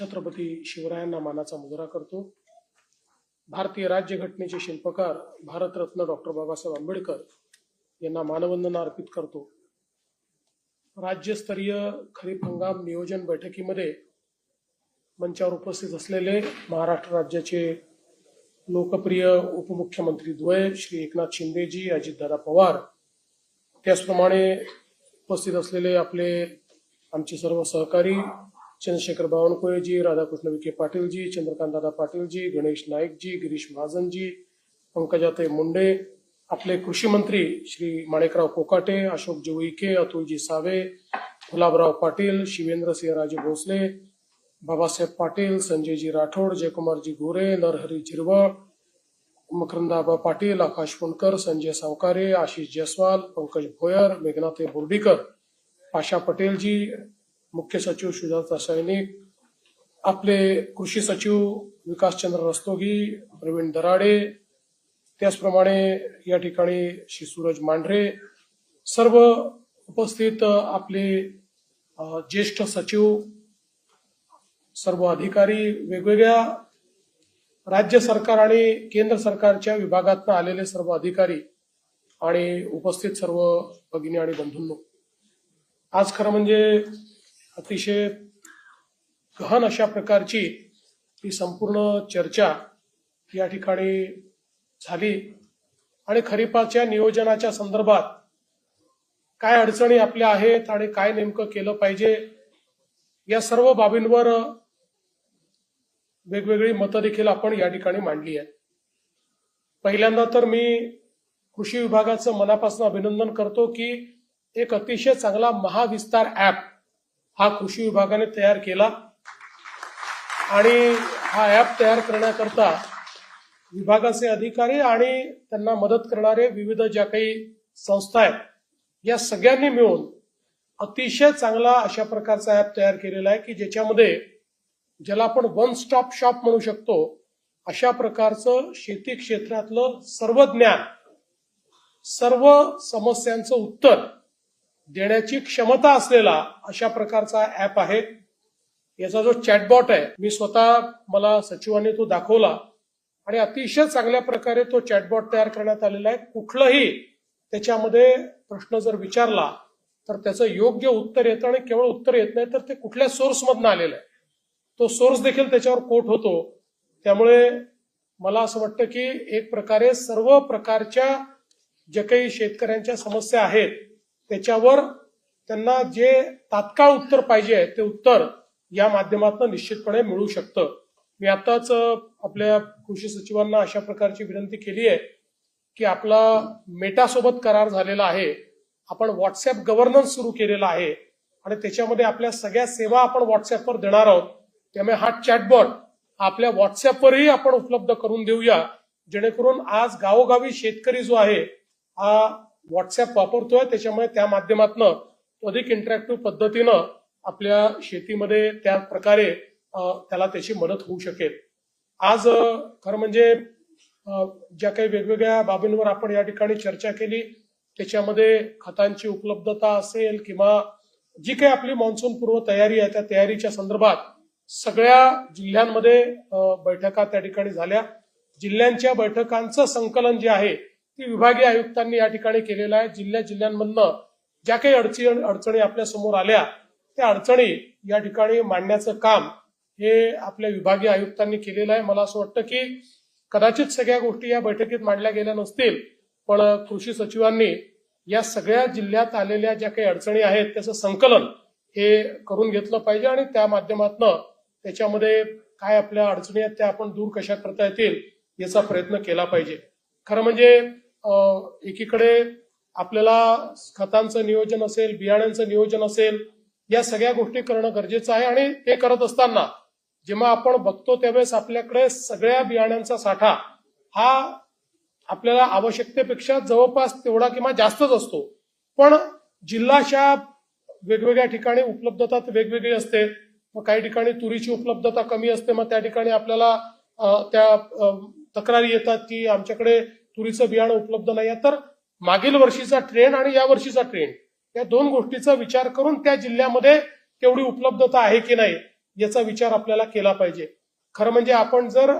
छत्रपती शिवरायांना मानाचा मुजरा करतो. भारतीय राज्यघटनेचे शिल्पकार भारतरत्न डॉक्टर बाबासाहेब आंबेडकर यांना मानवंदना अर्पित करतो. राज्यस्तरीय खरीप हंगाम नियोजन बैठकीमध्ये मंचावर उपस्थित असलेले महाराष्ट्र राज्याचे लोकप्रिय उपमुख्यमंत्री द्वय श्री एकनाथ शिंदेजी अजितदादा पवार त्याचप्रमाणे उपस्थित असलेले आपले आमचे सर्व सहकारी चंद्रशेखर बावनकुळेजी राधाकृष्ण विखे पाटीलजी चंद्रकांतदादा पाटीलजी गणेश नाईकजी गिरीश महाजनजी पंकजाताई मुंडे आपले कृषी मंत्री श्री माणिकराव कोकाटे अशोक उईके अतुलजी सावे गुलाबराव पाटील शिवेंद्रसिंह राजे भोसले बाबासाहेब पाटील संजयजी राठोड जयकुमारजी गोरे नरहरी झिरवळ मकरंदाबा पाटील आकाश पुणकर संजय सावकारे आशिष जयस्वाल पंकज भोयर मेघनाथे बोर्डीकर आशा पटेलजी मुख्य सचिव सुजात सैनिक आपले कृषी सचिव विकासचंद्र रस्तोगी प्रवीण दराडे त्याचप्रमाणे या ठिकाणी श्री सूरज मांढरे सर्व उपस्थित आपले ज्येष्ठ सचिव सर्व अधिकारी वेगवेगळ्या राज्य सरकार आणि केंद्र सरकारच्या विभागातून आलेले सर्व अधिकारी आणि उपस्थित सर्व भगिनी आणि बंधूंनो. आज खरं म्हणजे अतिशय गहन अशा प्रकारची ही संपूर्ण चर्चा या ठिकाणी झाली. आणि खरीपाच्या नियोजनाच्या संदर्भात काय अडचणी आपल्या आहेत आणि काय नेमकं केलं पाहिजे या सर्व बाबींवर वेगवेगळी मतं देखील आपण या ठिकाणी मांडली आहेत. पहिल्यांदा तर मी कृषी विभागाचं मनापासून अभिनंदन करतो की एक अतिशय चांगला महाविस्तार ऍप हा कृषी विभागाने तयार केला. आणि हा ऍप तयार करण्याकरता विभागाचे अधिकारी आणि त्यांना मदत करणारे विविध ज्या काही संस्था आहेत या सगळ्यांनी मिळून अतिशय चांगला अशा प्रकारचा ऍप तयार केलेला आहे की ज्याच्यामध्ये ज्याला आपण वन स्टॉप शॉप म्हणू शकतो अशा प्रकारचं शेती क्षेत्रातलं सर्व ज्ञान सर्व समस्यांचं उत्तर देण्याची क्षमता असलेला अशा प्रकारचा ऍप आहे. याचा जो चॅटबॉट आहे मी स्वतः मला सचिवांनी तो दाखवला. आणि अतिशय चांगल्या प्रकारे तो चॅटबॉट तयार करण्यात आलेला आहे. कुठलंही त्याच्यामध्ये प्रश्न जर विचारला तर त्याचं योग्य उत्तर येतं आणि केवळ उत्तर येत नाही तर ते कुठल्या सोर्समधनं आलेलं आहे. तो सोर्स देखील त्याच्यावर कोट होतो. त्यामुळे मला असं वाटतं की एक प्रकारे सर्व प्रकारच्या जे काही शेतकऱ्यांच्या समस्या आहेत त्याच्यावर त्यांना जे तात्काळ उत्तर पाहिजे ते उत्तर या माध्यमातून निश्चितपणे मिळू शकतं. मी आताच आपल्या कृषी सचिवांना अशा प्रकारची विनंती केली आहे की आपला मेटासोबत करार झालेला आहे आपण व्हॉट्सअप गव्हर्नन्स सुरू केलेला आहे आणि त्याच्यामध्ये आपल्या सगळ्या सेवा आपण व्हॉट्सअपवर देणार आहोत त्यामुळे हा चॅटबॉट आपल्या व्हॉट्सअपवरही आपण उपलब्ध करून देऊया जेणेकरून आज गावोगावी शेतकरी जो आहे हा व्हॉट्सअप वापरतोय त्याच्यामुळे त्या माध्यमातून अधिक इंटरॅक्टिव्ह पद्धतीनं आपल्या शेतीमध्ये त्या प्रकारे त्याला त्याची मदत होऊ शकेल. आज खरं म्हणजे ज्या काही वेगवेगळ्या बाबींवर आपण या ठिकाणी चर्चा केली त्याच्यामध्ये खतांची उपलब्धता असेल किंवा जी काही आपली मान्सून पूर्व तयारी आहे त्या तयारीच्या संदर्भात सगळ्या जिल्ह्यांमध्ये बैठका त्या ठिकाणी झाल्या. जिल्ह्यांच्या बैठकांचं संकलन जे आहे ती विभागीय आयुक्तांनी या ठिकाणी केलेलं आहे. जिल्ह्या जिल्ह्यांमधनं ज्या काही अडचणी अडचणी आपल्यासमोर आल्या त्या अडचणी या ठिकाणी मांडण्याचं काम हे आपल्या विभागीय आयुक्तांनी केलेलं आहे. मला असं वाटतं की कदाचित सगळ्या गोष्टी या बैठकीत मांडल्या गेल्या नसतील पण कृषी सचिवांनी या सगळ्या जिल्ह्यात आलेल्या ज्या काही अडचणी आहेत त्याचं संकलन हे करून घेतलं पाहिजे आणि त्या माध्यमातनं त्याच्यामध्ये काय आपल्या अडचणी आहेत त्या आपण दूर कशा करता येतील याचा प्रयत्न केला पाहिजे. खरं म्हणजे एकीकडे आपल्याला खतांचं नियोजन असेल बियाण्यांचं नियोजन असेल या सगळ्या गोष्टी करणं गरजेचं आहे आणि ते करत असताना जेव्हा आपण बघतो त्यावेळेस आपल्याकडे सगळ्या बियाण्यांचा साठा हा आपल्याला आवश्यकतेपेक्षा जवळपास तेवढा किंवा जास्तच असतो. पण जिल्हाच्या वेगवेगळ्या ठिकाणी उपलब्धता वेगवेगळी असते. मग काही ठिकाणी तुरीची उपलब्धता कमी असते. मग त्या ठिकाणी आपल्याला त्या तक्रारी येतात की आमच्याकडे तुरीचं बियाणं उपलब्ध नाही आहे तर मागील वर्षीचा ट्रेंड आणि या वर्षीचा ट्रेंड या दोन गोष्टीचा विचार करून त्या जिल्ह्यामध्ये तेवढी उपलब्धता आहे की नाही याचा विचार आपल्याला केला पाहिजे. खरं म्हणजे आपण जर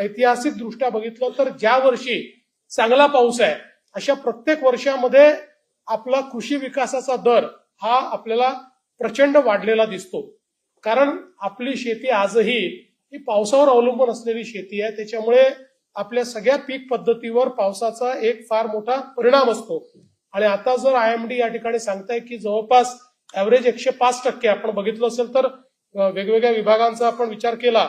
ऐतिहासिक दृष्ट्या बघितलं तर ज्या वर्षी चांगला पाऊस आहे अशा प्रत्येक वर्षामध्ये आपला कृषी विकासाचा दर हा आपल्याला प्रचंड वाढलेला दिसतो. कारण आपली शेती आजही ही पावसावर अवलंबून असलेली शेती आहे. त्याच्यामुळे आपल्या सगळ्या पीक पद्धतीवर पावसाचा एक फार मोठा परिणाम असतो. आणि आता जर आय एम डी या ठिकाणी सांगताय की जवळपास ऍव्हरेज एकशे पाच टक्के आपण बघितलं असेल तर वेगवेगळ्या विभागांचा आपण विचार केला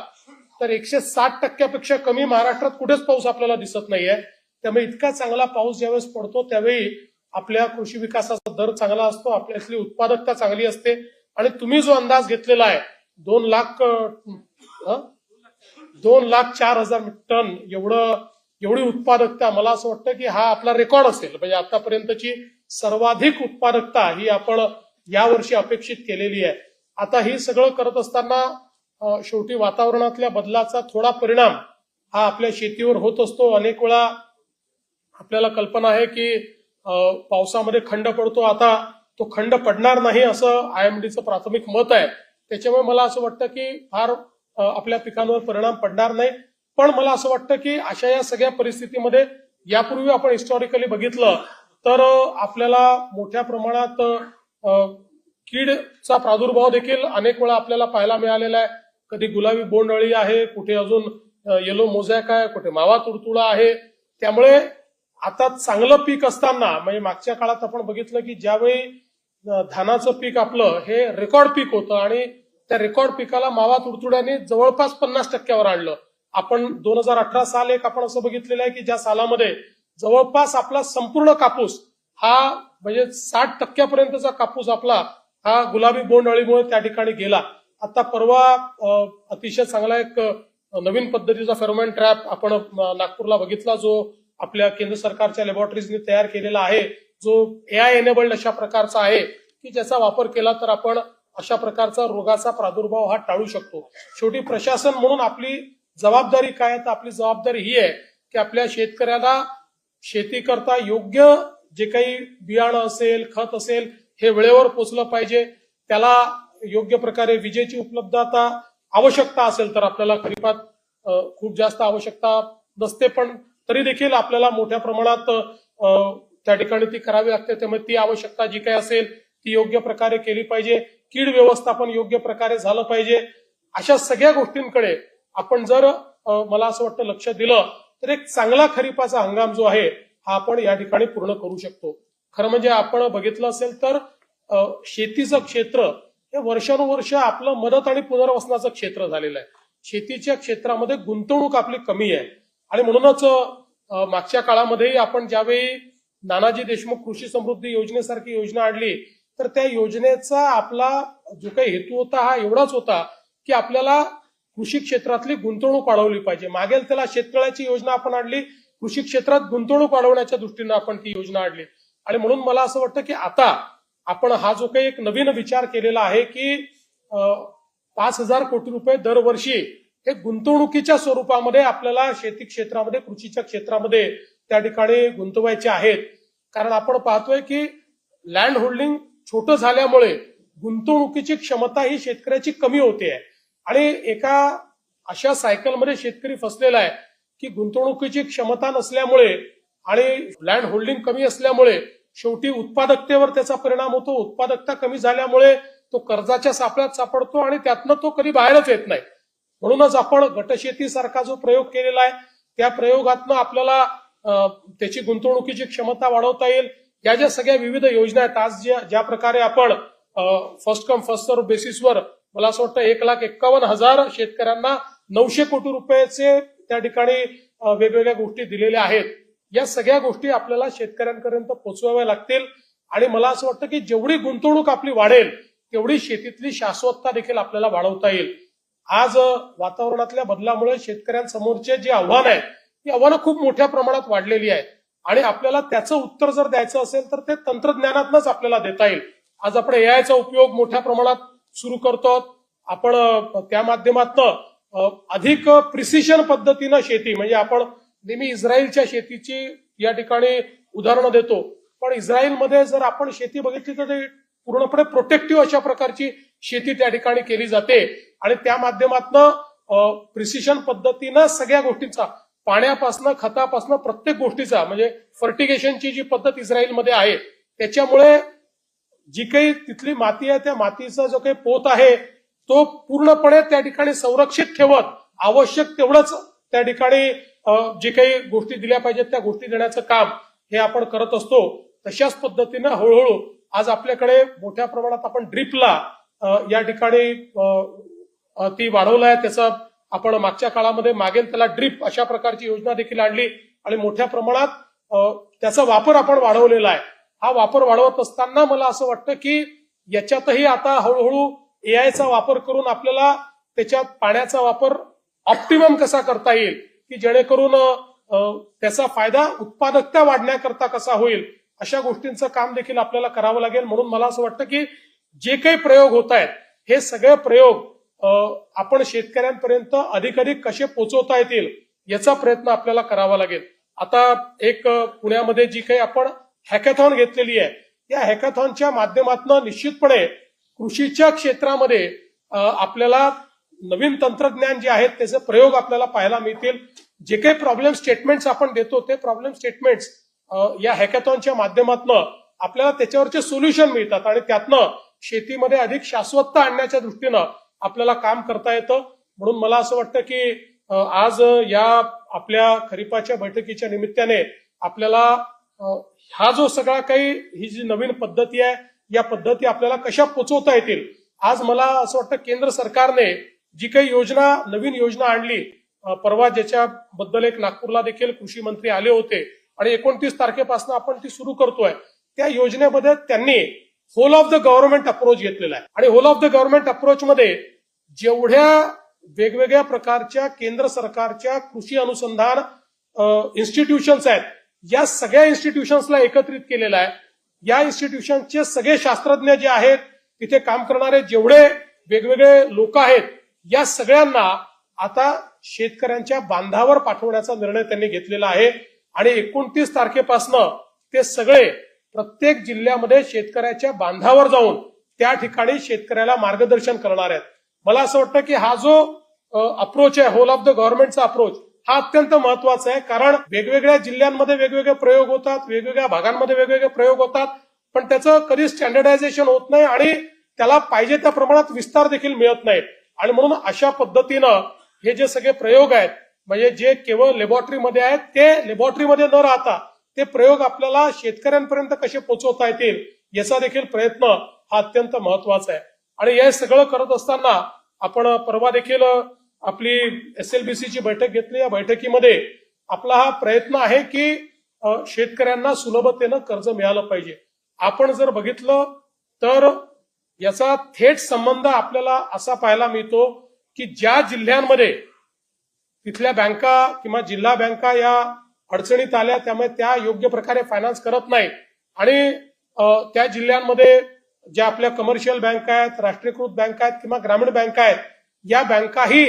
तर एकशे साठ टक्क्यापेक्षा कमी महाराष्ट्रात कुठेच पाऊस आपल्याला दिसत नाहीये. त्यामुळे इतका चांगला पाऊस ज्यावेळेस पडतो त्यावेळी आपल्या कृषी विकासाचा दर चांगला असतो आपल्यातली उत्पादकता चांगली असते. आणि तुम्ही जो अंदाज घेतलेला आहे दोन लाख दोन लाख चार हजार टन एवढं एवढी उत्पादकता मला असं वाटतं की हा आपला रेकॉर्ड असेल. म्हणजे आतापर्यंतची सर्वाधिक उत्पादकता ही आपण यावर्षी अपेक्षित केलेली आहे. आता हे सगळं करत असताना शेवटी वातावरणातल्या बदलाचा थोडा परिणाम हा आपल्या शेतीवर होत असतो. अनेक वेळा आपल्याला कल्पना आहे की पावसामध्ये खंड पडतो. आता तो खंड पडणार नाही असं आय एम डीचं प्राथमिक मत आहे. त्याच्यामुळे मला असं वाटतं की फार आपल्या पिकांवर परिणाम पडणार नाही. पण मला असं वाटतं की अशा या सगळ्या परिस्थितीमध्ये यापूर्वी आपण हिस्टॉरिकली बघितलं तर आपल्याला मोठ्या प्रमाणात कीडचा प्रादुर्भाव देखील अनेक वेळा आपल्याला पाहायला मिळालेला आहे. कधी गुलाबी बोंडअळी आहे कुठे अजून येलो मोझॅक आहे कुठे मावा तुडतुडा आहे. त्यामुळे आता चांगलं पीक असताना म्हणजे मागच्या काळात आपण बघितलं की ज्यावेळी धानाचं पीक आपलं हे रेकॉर्ड पीक होतं आणि त्या रेकॉर्ड पिकाला मावा तुडतुड्याने जवळपास पन्नास टक्क्यावर आणलं. आपण दोन हजार अठरा साल एक आपण असं बघितलेलं आहे की ज्या सालामध्ये जवळपास आपला संपूर्ण कापूस हा म्हणजे साठ टक्क्यापर्यंतचा कापूस आपला हा गुलाबी बोंड अळीमुळे त्या ठिकाणी गेला. आता परवा अतिशय चांगला एक नवीन पद्धतीचा फेरोमॅन ट्रॅप आपण नागपूरला बघितला जो आपल्या केंद्र सरकारच्या लॅबोरेटरीजने तयार केलेला आहे जो एआय एनेबल्ड अशा प्रकारचा आहे की ज्याचा वापर केला तर आपण अशा प्रकारचा रोगाचा प्रादुर्भाव हा टाळू शकतो. शेवटी प्रशासन म्हणून आपली जबाबदारी काय आहे? तर आपली जबाबदारी ही आहे की आपल्या शेतकऱ्याला शेती करता योग्य जे काही बियाणं असेल खत असेल हे वेळेवर पोचलं पाहिजे. त्याला योग्य प्रकारे विजेची उपलब्धता आवश्यकता असेल तर आपल्याला खरीपात खूप जास्त आवश्यकता नसते. पण तरी देखील आपल्याला मोठ्या प्रमाणात त्या ठिकाणी ती करावी लागते. त्यामुळे ती आवश्यकता जी काही असेल ती योग्य प्रकारे केली पाहिजे. कीड व्यवस्थापन योग्य प्रकारे झालं पाहिजे. अशा सगळ्या गोष्टींकडे आपण जर मला असं वाटतं लक्ष दिलं तर एक चांगला खरीपाचा हंगाम जो आहे हा आपण या ठिकाणी पूर्ण करू शकतो. खरं म्हणजे आपण बघितलं असेल तर शेतीचं क्षेत्र हे वर्षानुवर्ष आपलं मदत आणि पुनर्वसनाचं क्षेत्र झालेलं आहे. शेतीच्या क्षेत्रामध्ये गुंतवणूक आपली कमी आहे. आणि म्हणूनच मागच्या काळामध्येही आपण ज्यावेळी नानाजी देशमुख कृषी समृद्धी योजनेसारखी योजना आणली तर त्या योजनेचा आपला जो काही हेतू होता हा एवढाच होता की आपल्याला कृषी क्षेत्रातली गुंतवणूक वाढवली पाहिजे. मागेल त्याला शेततळ्याची योजना आपण आणली कृषी क्षेत्रात गुंतवणूक वाढवण्याच्या दृष्टीनं आपण ती योजना आणली. आणि म्हणून मला असं वाटतं की आता आपण हा जो काही एक नवीन विचार केलेला आहे की पाच हजार कोटी रुपये दरवर्षी हे गुंतवणुकीच्या स्वरूपामध्ये आपल्याला शेती क्षेत्रामध्ये कृषीच्या क्षेत्रामध्ये त्या ठिकाणी गुंतवायचे आहेत. कारण आपण पाहतोय की लँड होल्डिंग छोटं झाल्यामुळे गुंतवणुकीची क्षमता ही शेतकऱ्याची कमी होते आणि एका अशा सायकलमध्ये शेतकरी फसलेला आहे की गुंतवणुकीची क्षमता नसल्यामुळे आणि लँड होल्डिंग कमी असल्यामुळे शेवटी उत्पादकतेवर त्याचा परिणाम होतो. उत्पादकता कमी झाल्यामुळे तो कर्जाच्या सापळ्यात सापडतो आणि त्यातनं तो कधी बाहेरच येत नाही. म्हणूनच आपण गटशेतीसारखा जो प्रयोग केलेला आहे त्या प्रयोगातनं आपल्याला त्याची गुंतवणुकीची क्षमता वाढवता येईल. या ज्या सगळ्या विविध योजना आहेत आज ज्या ज्या प्रकारे आपण फर्स्ट कम फर्स्ट सर्व बेसिसवर मला असं वाटतं एक लाख एक्कावन्न हजार शेतकऱ्यांना नऊशे कोटी रुपयाचे त्या ठिकाणी वेगवेगळ्या गोष्टी दिलेल्या आहेत. या सगळ्या गोष्टी आपल्याला शेतकऱ्यांपर्यंत पोहोचवाव्या लागतील. आणि मला असं वाटतं की जेवढी गुंतवणूक आपली वाढेल तेवढी शेतीतली शाश्वतता देखील आपल्याला वाढवता येईल. आज वातावरणातल्या बदलामुळे शेतकऱ्यांसमोरचे जे आव्हान आहे ती आव्हानं खूप मोठ्या प्रमाणात वाढलेली आहेत. आणि आपल्याला त्याचं उत्तर जर द्यायचं असेल तर ते तंत्रज्ञानातनच आपल्याला देता येईल. आज आपण एआयचा उपयोग मोठ्या प्रमाणात सुरू करतो आपण त्या माध्यमातनं अधिक प्रिसिशन पद्धतीनं शेती म्हणजे आपण नेहमी इस्रायलच्या शेतीची या ठिकाणी उदाहरणं देतो. पण इस्रायलमध्ये जर आपण शेती बघितली तर ते पूर्णपणे प्रोटेक्टिव्ह अशा प्रकारची शेती त्या ठिकाणी केली जाते. आणि त्या माध्यमातनं प्रिसिशन पद्धतीनं सगळ्या गोष्टींचा पाण्यापासनं खतापासनं प्रत्येक गोष्टीचा म्हणजे फर्टिगेशनची जी पद्धत इस्रायलमध्ये आहे त्याच्यामुळे जी काही तिथली माती आहे त्या मातीचा जो काही पोत आहे तो पूर्णपणे त्या ठिकाणी संरक्षित ठेवत आवश्यक तेवढंच त्या ठिकाणी जे काही गोष्टी दिल्या पाहिजेत त्या गोष्टी देण्याचं काम हे आपण करत असतो. तशाच पद्धतीनं हळूहळू आज आपल्याकडे मोठ्या प्रमाणात आपण ड्रिपला या ठिकाणी ती वाढवलं आहे. त्याचा आपण मागच्या काळामध्ये मागेल त्याला ड्रीप अशा प्रकारची योजना देखील आणली आणि मोठ्या प्रमाणात त्याचा वापर आपण वाढवलेला आहे. हा वापर वाढवत असताना मला असं वाटतं की याच्यातही आता हळूहळू एआयचा वापर करून आपल्याला त्याच्यात पाण्याचा वापर ऑप्टिमम कसा करता येईल की जेणेकरून त्याचा फायदा उत्पादकता वाढण्याकरता कसा होईल अशा गोष्टींचं काम देखील आपल्याला करावं लागेल. म्हणून मला असं वाटतं की जे काही प्रयोग होत आहेत हे सगळे प्रयोग आपण शेतकऱ्यांपर्यंत अधिकाधिक कसे पोहोचवता येतील याचा प्रयत्न आपल्याला करावा लागेल. आता एक पुण्यामध्ये जी काही आपण हॅकॅथॉन घेतलेली आहे या हॅकॅथॉनच्या माध्यमातून निश्चितपणे कृषीच्या क्षेत्रामध्ये आपल्याला नवीन तंत्रज्ञान जे आहेत त्याचे प्रयोग आपल्याला पाहायला मिळतील. जे काही प्रॉब्लेम स्टेटमेंट्स आपण देतो ते प्रॉब्लेम स्टेटमेंट्स या हॅकॅथॉनच्या माध्यमातून आपल्याला त्याच्यावरचे सोल्युशन मिळतात आणि त्यातनं शेतीमध्ये अधिक शाश्वतता आणण्याच्या दृष्टीनं आपल्याला काम करता येतं. म्हणून मला असं वाटतं की आज या आपल्या खरीपाच्या बैठकीच्या निमित्ताने आपल्याला हा जो सगळा काही ही जी नवीन पद्धती आहे या पद्धती आपल्याला कशा पोचवता येतील? आज मला असं वाटतं केंद्र सरकारने जी काही योजना नवीन योजना आणली परवा ज्याच्याबद्दल एक नागपूरला देखील कृषी मंत्री आले होते आणि एकोणतीस तारखेपासून आपण ती सुरू करतोय त्या योजनेमध्ये त्यांनी whole of the government approach घेतलेला आहे. आणि whole of the government approach मध्ये जेवढ्या वेगवेगळ्या प्रकारच्या केंद्र सरकारच्या कृषी अनुसंधान इन्स्टिट्यूशन्स आहेत या सगळ्या इन्स्टिट्यूशन्सला एकत्रित केलेलं आहे. या इन्स्टिट्यूशनचे सगळे शास्त्रज्ञ जे आहेत तिथे काम करणारे जेवढे वेगवेगळे लोक आहेत या सगळ्यांना आता शेतकऱ्यांच्या बांधावर पाठवण्याचा निर्णय त्यांनी घेतलेला आहे. आणि एकोणतीस तारखेपासनं ते सगळे प्रत्येक जिल्ह्यामध्ये शेतकऱ्याच्या बांधावर जाऊन त्या ठिकाणी शेतकऱ्याला मार्गदर्शन करणार आहेत. मला असं वाटतं की हा जो अप्रोच आहे होल ऑफ द गव्हर्नमेंटचा अप्रोच हा अत्यंत महत्त्वाचा आहे. कारण वेगवेगळ्या जिल्ह्यांमध्ये वेगवेगळे प्रयोग होतात वेगवेगळ्या भागांमध्ये वेगवेगळे प्रयोग होतात पण त्याचं कधी स्टँडर्डायझेशन होत नाही आणि त्याला पाहिजे त्या प्रमाणात विस्तार देखील मिळत नाही. आणि म्हणून अशा पद्धतीनं हे जे सगळे प्रयोग आहेत म्हणजे जे केवळ लेबॉरेटरीमध्ये आहेत ते लेबॉरेटरीमध्ये न राहता ते प्रयोग आपल्याला शेतकऱ्यांपर्यंत कसे पोहोचवता येतील याचा देखील प्रयत्न हा अत्यंत महत्त्वाचा आहे. आणि हे सगळं करत असताना आपण परवा देखील आपली एस एल बी ची बैठक घेतली. या बैठकीमध्ये आपला हा प्रयत्न आहे की शेतकऱ्यांना सुलभतेनं कर्ज मिळालं पाहिजे. आपण जर बघितलं तर याचा थेट संबंध आपल्याला असा पाहायला मिळतो की ज्या जिल्ह्यांमध्ये तिथल्या बँका किंवा जिल्हा बँका या अडचणीत आल्या त्यामुळे त्या योग्य प्रकारे फायनान्स करत नाही. आणि त्या जिल्ह्यांमध्ये ज्या आपल्या कमर्शियल बँका आहेत राष्ट्रीयकृत बँका आहेत किंवा ग्रामीण बँका आहेत या बँकाही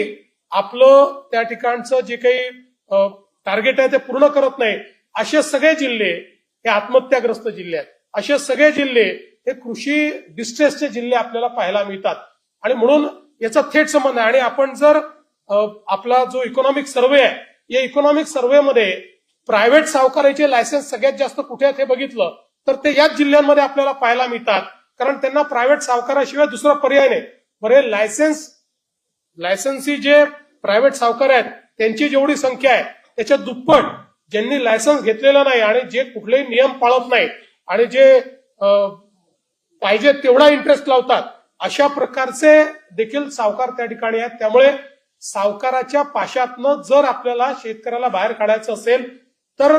आपलं त्या ठिकाणचं जे काही टार्गेट आहे ते पूर्ण करत नाही. असे सगळे जिल्हे हे आत्महत्याग्रस्त जिल्हे आहेत. असे सगळे जिल्हे हे कृषी डिस्ट्रेसचे जिल्हे आपल्याला पाहायला मिळतात. आणि म्हणून याचा थेट संबंध आहे. आणि आपण जर आपला जो इकॉनॉमिक सर्वे आहे या इकॉनॉमिक सर्वेमध्ये प्रायव्हेट सावकाराचे लायसन्स सगळ्यात जास्त कुठे आहेत हे बघितलं तर ते याच जिल्ह्यांमध्ये आपल्याला पाहायला मिळतात. कारण त्यांना प्रायव्हेट सावकाराशिवाय दुसरा पर्याय नाही. बरे लायसन्स लायसन्सी जे प्रायव्हेट सावकार आहेत त्यांची जेवढी संख्या आहे त्याच्या दुप्पट ज्यांनी लायसन्स घेतलेलं नाही आणि जे कुठलेही नियम पाळत नाहीत आणि जे पाहिजे तेवढा इंटरेस्ट लावतात अशा प्रकारचे देखील सावकार त्या ठिकाणी आहेत. त्यामुळे सावकाराच्या पाशातनं जर आपल्याला शेतकऱ्याला बाहेर काढायचं असेल तर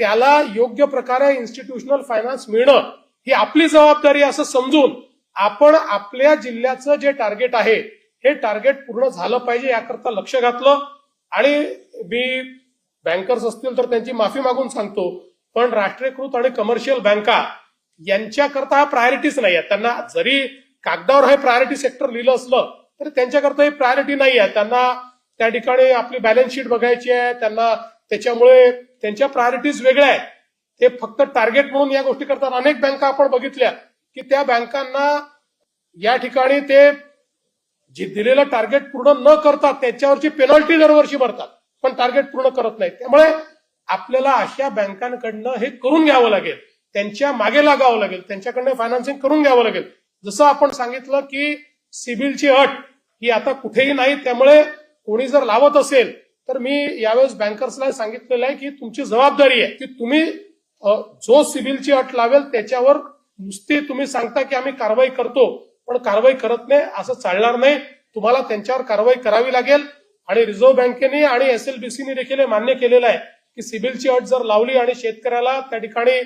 त्याला योग्य प्रकारे इन्स्टिट्यूशनल फायनान्स मिळणं ही आपली जबाबदारी असं समजून आपण आपल्या जिल्ह्याचं जे टार्गेट आहे हे टार्गेट पूर्ण झालं पाहिजे याकरता लक्ष घातलं. आणि मी बँकर्स असतील तर त्यांची माफी मागून सांगतो पण राष्ट्रीयकृत आणि कमर्शियल बँका यांच्याकरता हा प्रायोरिटीच नाही आहे त्यांना जरी कागदावर हे प्रायोरिटी सेक्टर लिहिलं असलं तरी त्यांच्याकरता ही प्रायोरिटी नाही आहे त्यांना त्या ठिकाणी आपली बॅलन्स शीट बघायची आहे त्यांना त्याच्यामुळे त्यांच्या प्रायोरिटीज वेगळ्या आहेत. ते फक्त टार्गेट म्हणून या गोष्टी करतात. अनेक बँका आपण बघितल्या की त्या बँकांना या ठिकाणी ते जे दिलेलं टार्गेट पूर्ण न करतात त्याच्यावरची पेनल्टी दरवर्षी भरतात. पण टार्गेट पूर्ण करत नाहीत. त्यामुळे आपल्याला अशा बँकांकडनं हे करून घ्यावं लागेल. त्यांच्या मागे लागावं लागेल. त्यांच्याकडनं फायनान्सिंग करून घ्यावं लागेल. जसं आपण सांगितलं की सिबिलची अट ही आता कुठेही नाही त्यामुळे कोणी जर लावत असेल तर मी यावेळेस बँकर्सला सांगितलेलं आहे की तुमची जबाबदारी आहे की तुम्ही जो सिबिलची अट लावेल त्याच्यावर नुसती तुम्ही सांगता की आम्ही कारवाई करतो पण कारवाई करत नाही असं चालणार नाही. तुम्हाला त्यांच्यावर कारवाई करावी लागेल आणि रिझर्व्ह बँकेने आणि एसएलबीसीने देखील हे मान्य केलेलं आहे की सिबिलची अट जर लावली आणि शेतकऱ्याला त्या ठिकाणी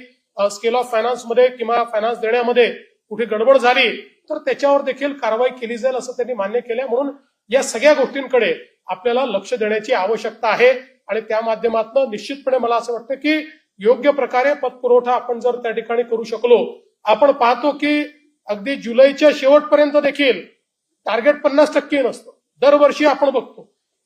स्केल ऑफ फायनान्समध्ये किंवा फायनान्स देण्यामध्ये कुठे गडबड झाली तर त्याच्यावर देखील कारवाई केली जाईल असं त्यांनी मान्य केलंय. म्हणून या सगळ्या गोष्टींकडे आपल्याला लक्ष देण्याची आवश्यकता आहे. आणि त्या माध्यमातून निश्चितपणे मला असं वाटतं की योग्य प्रकारे पतपुरवठा आपण जर त्या ठिकाणी करू शकलो आपण पाहतो की अगदी जुलैच्या शेवटपर्यंत देखील टार्गेट पन्नास टक्के नसतं. दरवर्षी आपण बघतो.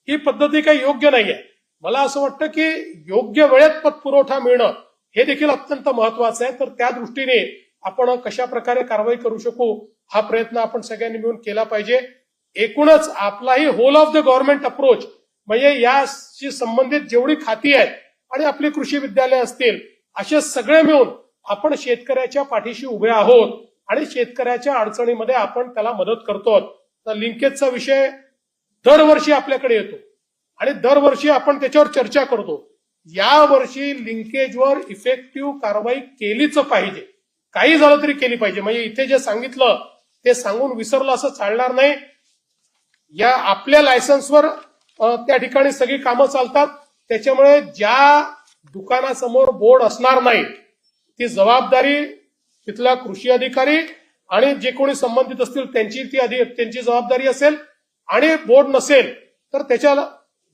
ही पद्धती काही योग्य नाहीये. मला असं वाटतं की योग्य वेळेत पतपुरवठा मिळणं हे देखील अत्यंत महत्वाचं आहे. तर त्या दृष्टीने आपण कशा प्रकारे कारवाई करू शकू हा प्रयत्न आपण सगळ्यांनी मिळून केला पाहिजे. एकूणच आपलाही whole of the government approach म्हणजे याशी संबंधित जेवढी खाती आहेत आणि आपली कृषी विद्यालय असतील असे सगळे मिळून आपण शेतकऱ्याच्या पाठीशी उभे आहोत आणि शेतकऱ्याच्या अडचणीमध्ये आपण त्याला मदत करतो तर लिंकेजचा विषय दरवर्षी आपल्याकडे येतो आणि दरवर्षी आपण त्याच्यावर चर्चा करतो. या वर्षी लिंकेजवर इफेक्टिव्ह कारवाई केलीच पाहिजे. काही झालं तरी केली पाहिजे. म्हणजे इथे जे सांगितलं ते सांगून विसरलं असं चालणार नाही. या आपल्या लायसन्सवर त्या ठिकाणी सगळी कामं चालतात. त्याच्यामुळे ज्या दुकानासमोर बोर्ड असणार नाही ती जबाबदारी तिथला कृषी अधिकारी आणि जे कोणी संबंधित असतील त्यांची ती अधि त्यांची जबाबदारी असेल आणि बोर्ड नसेल तर त्याच्या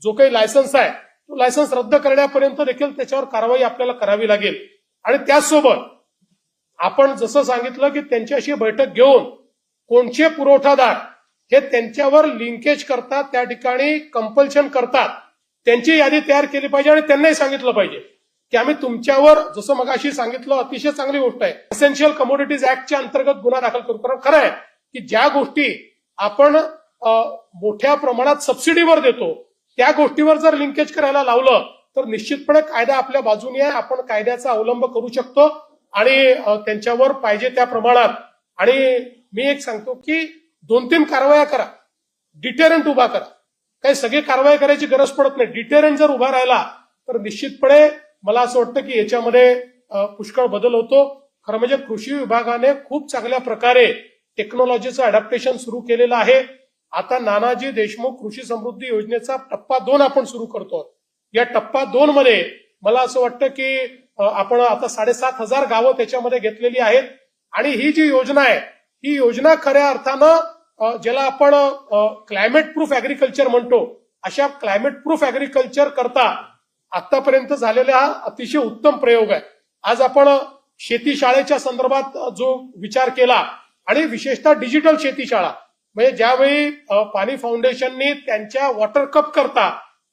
जो काही लायसन्स आहे तो लायसन्स रद्द करण्यापर्यंत देखील त्याच्यावर कारवाई आपल्याला करावी लागेल. आणि त्याचसोबत आपण जसं सांगितलं की त्यांच्याशी बैठक घेऊन कोणचे पुरवठादार हे त्यांच्यावर लिंकेज करतात त्या ठिकाणी कंपल्शन करतात. त्यांची यादी तयार केली पाहिजे आणि त्यांनाही सांगितलं पाहिजे की आम्ही तुमच्यावर जसं मगाशी सांगितलं अतिशय चांगली गोष्ट आहे. एसेन्शियल कमोडिटीज ऍक्टच्या अंतर्गत गुन्हा दाखल करू. कारण खरं आहे की ज्या गोष्टी आपण मोठ्या प्रमाणात सबसिडीवर देतो त्या गोष्टीवर जर लिंकेज करायला लावलं तर निश्चितपणे कायदा आपल्या बाजूने आहे. आपण कायद्याचा अवलंब करू शकतो आणि त्यांच्यावर पाहिजे त्या प्रमाणात. आणि मी एक सांगतो की दोन तीन कारवाया करा. डिटेरंट उभा करा. काही सगळी कारवाई करायची गरज पडत नाही. डिटेरंट जर उभा राहिला तर निश्चितपणे मला असं वाटतं की याच्यामध्ये पुष्कळ बदल होतो. खरं म्हणजे कृषी विभागाने खूप चांगल्या प्रकारे टेक्नॉलॉजीचं अडॅप्टेशन सुरू केलेलं आहे. आता नानाजी देशमुख कृषी समृद्धी योजनेचा टप्पा दोन आपण सुरू करतो या टप्पा दोन मध्ये मला असं वाटतं की आपण आता साडेसात हजार गावं त्याच्यामध्ये घेतलेली आहेत. आणि ही जी योजना आहे ही योजना खऱ्या अर्थानं ज्याला आपण क्लायमेट प्रूफ अॅग्रिकल्चर म्हणतो अशा क्लायमेट प्रूफ अॅग्रिकल्चर करता आतापर्यंत झालेला हा अतिशय उत्तम प्रयोग आहे. आज आपण शेती शाळेच्या संदर्भात जो विचार केला आणि विशेषतः डिजिटल शेती शाळा म्हणजे ज्यावेळी पाणी फाउंडेशनने त्यांच्या वॉटर कप करता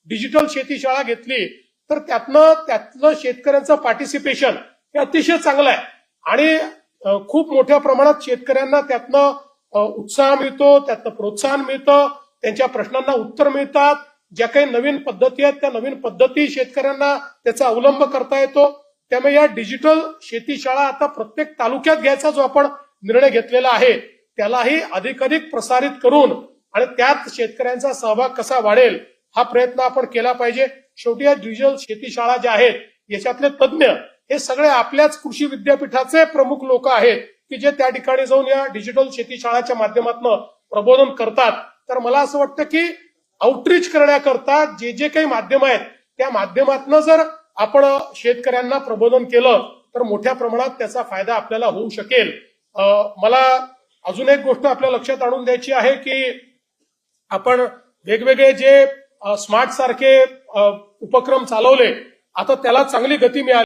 डिजिटल शेती शाळा घेतली तर त्यातनं त्यातलं शेतकऱ्यांचं पार्टिसिपेशन हे अतिशय चांगलं आहे. आणि खूप मोठ्या प्रमाणात शेतकऱ्यांना त्यातनं उत्साह मिळतो त्यातनं प्रोत्साहन मिळतं त्यांच्या प्रश्नांना उत्तर मिळतात ज्या काही नवीन पद्धती आहेत त्या नवीन पद्धती शेतकऱ्यांना त्याचा अवलंब करता येतो. त्यामुळे या डिजिटल शेती शाळा आता प्रत्येक तालुक्यात घ्यायचा जो आपण निर्णय घेतलेला आहे त्यालाही अधिकाधिक प्रसारित करून आणि त्यात शेतकऱ्यांचा सहभाग कसा वाढेल हा प्रयत्न आपण केला पाहिजे. शेवटी या डिजिटल शेती शाळा ज्या आहेत याच्यातले तज्ज्ञ हे सगळे आपल्याच कृषी विद्यापीठाचे प्रमुख लोक आहेत की जे त्या ठिकाणी जाऊन या डिजिटल शेती शाळाच्या माध्यमातून प्रबोधन करतात. तर मला असं वाटतं की आउटरीच करण्याकरता जे जे काही माध्यम आहेत त्या माध्यमातून जर आपण शेतकऱ्यांना प्रबोधन केलं तर मोठ्या प्रमाणात त्याचा फायदा आपल्याला होऊ शकेल. मला अजून एक गोष्ट आपल्या लक्षात आणून द्यायची आहे की आपण वेगवेगळे जे स्मार्ट सारखे उपक्रम चालवले आता त्याला चांगली गती मिळाली.